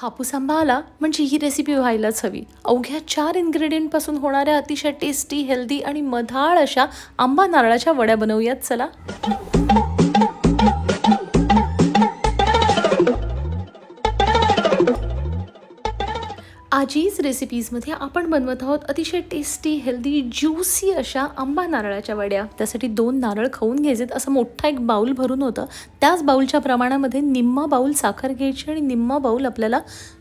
हापूस आंबा आला म्हणजे ही रेसिपी व्हायलाच हवी. अवघ्या चार इन्ग्रेडियंटपासून होणाऱ्या अतिशय टेस्टी हेल्दी आणि मधाळ अशा आंबा नारळाच्या वड्या बनवूयात चला. आजीच रेसिपीजमध्ये आपण बनवत आहोत अतिशय टेस्टी हेल्दी ज्युसी अशा आंबा नारळाच्या वड्या. त्यासाठी दोन नारळ खाऊन घ्यायचेत. असं मोठा एक बाऊल भरून होतं. त्याच बाऊलच्या प्रमाणामध्ये निम्मा बाऊल साखर घ्यायची आणि निम्मा बाऊल आपल्याला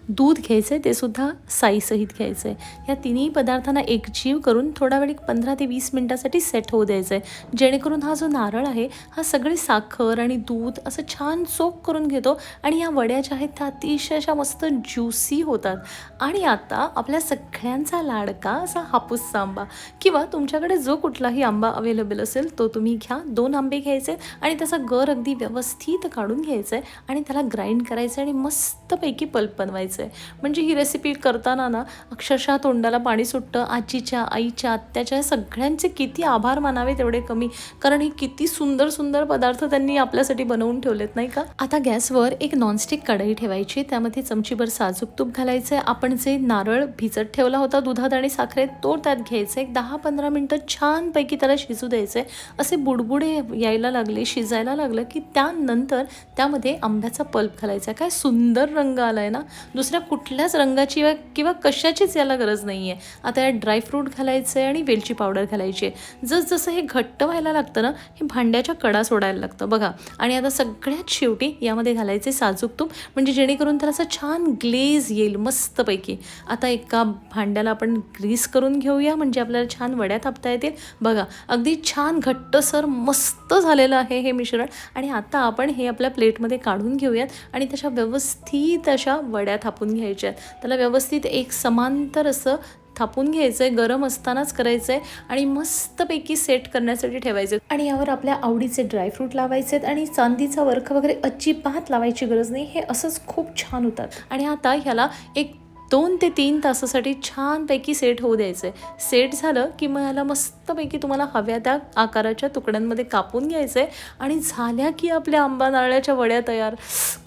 दूध घ्यायचं आहे ते सुद्धा साईसहित घ्यायचं आहे या तिन्ही पदार्थांना एकजीव करून थोडा वेळ एक पंधरा ते वीस मिनटासाठी सेट होऊ द्यायचं आहे जेणेकरून हा जो नारळ आहे हा सगळी साखर आणि दूध असं छान चोख करून घेतो आणि या वड्या ज्या आहेत त्या अतिशय अशा मस्त ज्युसी होतात. आणि आता आपल्या सगळ्यांचा लाडका असा हापूसचा आंबा किंवा तुमच्याकडे जो कुठलाही आंबा अवेलेबल असेल तो तुम्ही घ्या. दोन आंबे घ्यायचे आणि त्याचा गर अगदी व्यवस्थित काढून घ्यायचा आहे आणि त्याला ग्राइंड करायचं आणि मस्तपैकी पल्प बनवायचं आहे म्हणजे ही रेसिपी करताना ना अक्षरशः तोंडाला पाणी सुटतं. आजीच्या आईच्या आत्याच्या सगळ्यांचे किती आभार मानावे तेवढे कमी. कारण हे किती सुंदर सुंदर पदार्थ त्यांनी आपल्यासाठी बनवून ठेवलेत नाही का? आता गॅसवर एक नॉनस्टिक कढई ठेवायची. त्यामध्ये चमचीभर साजूक तूप घालायचं आहे आपण जे नारळ भिजत ठेवला होता दुधात आणि साखरेत तो त्यात घ्यायचा एक दहा पंधरा मिनटं छानपैकी त्याला शिजू द्यायचं आहे असे बुडबुडे यायला लागले शिजायला लागलं की त्यानंतर त्यामध्ये आंब्याचा पल्प घालायचा. काय सुंदर रंग आला आहे ना दुसऱ्या कुठल्याच रंगाची किंवा कशाचीच याला गरज नाही आहे आता यात ड्रायफ्रूट घालायचं आहे आणि वेलची पावडर घालायची आहे. जसजसं हे घट्ट व्हायला लागतं ना हे भांड्याच्या कडा सोडायला लागतं. बघा आणि आता सगळ्यात शेवटी यामध्ये घालायचे साजूक तूप म्हणजे जेणेकरून त्याला असं छान ग्लेज येईल मस्तपैकी. आता एका भांड्याला आपण ग्रीस करून घेऊया म्हणजे आपल्याला छान वड्या थापता येतील. बघा अगदी छान घट्टसर मस्त झालेलं आहे हे मिश्रण. आणि आता आपण हे आपल्या प्लेटमध्ये काढून घेऊयात आणि तशा व्यवस्थित अशा वड्या थापून घ्यायचे आहेत. त्याला व्यवस्थित एक समांतर असं थापून घ्यायचं आहे गरम असतानाच करायचं आहे आणि मस्तपैकी सेट करण्यासाठी ठेवायचं आणि यावर आपल्या आवडीचे ड्रायफ्रूट लावायचे आहेत आणि चांदीचा वर्ख वगैरे अजिबात लावायची गरज नाही हे असंच खूप छान होतात. आणि आता ह्याला एक दोन ते तीन तासासाठी छानपैकी सेट होऊ द्यायचं आहे सेट झालं की मग ह्याला मस्तपैकी तुम्हाला हव्या त्या आकाराच्या तुकड्यांमध्ये कापून घ्यायचं आहे आणि झाल्या की आपल्या आंबा नारळाच्या वड्या तयार.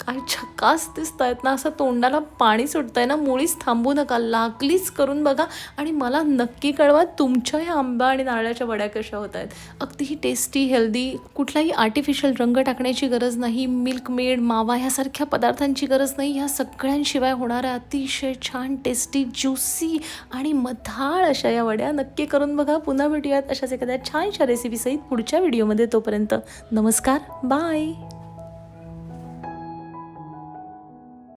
काय छक्कास दिसत आहेत ना असं तोंडाला पाणी सुटतंय ना मुळीच थांबू नका लागलीच करून बघा. आणि मला नक्की कळवा तुमच्या या आंबा आणि नारळाच्या वड्या कशा होत आहेत अगदीही टेस्टी हेल्दी कुठलाही आर्टिफिशियल रंग टाकण्याची गरज नाही मिल्क मेड मावा ह्यासारख्या पदार्थांची गरज नाही. ह्या सगळ्यांशिवाय होणाऱ्या अतिशय छान टेस्टी ज्युसी आणि मधाळ अशा या वड्या नक्की करून बघा. पुन्हा भेटूयात अशाच एखाद्या छानशा रेसिपीसहित पुढच्या व्हिडिओमध्ये तोपर्यंत. नमस्कार बाय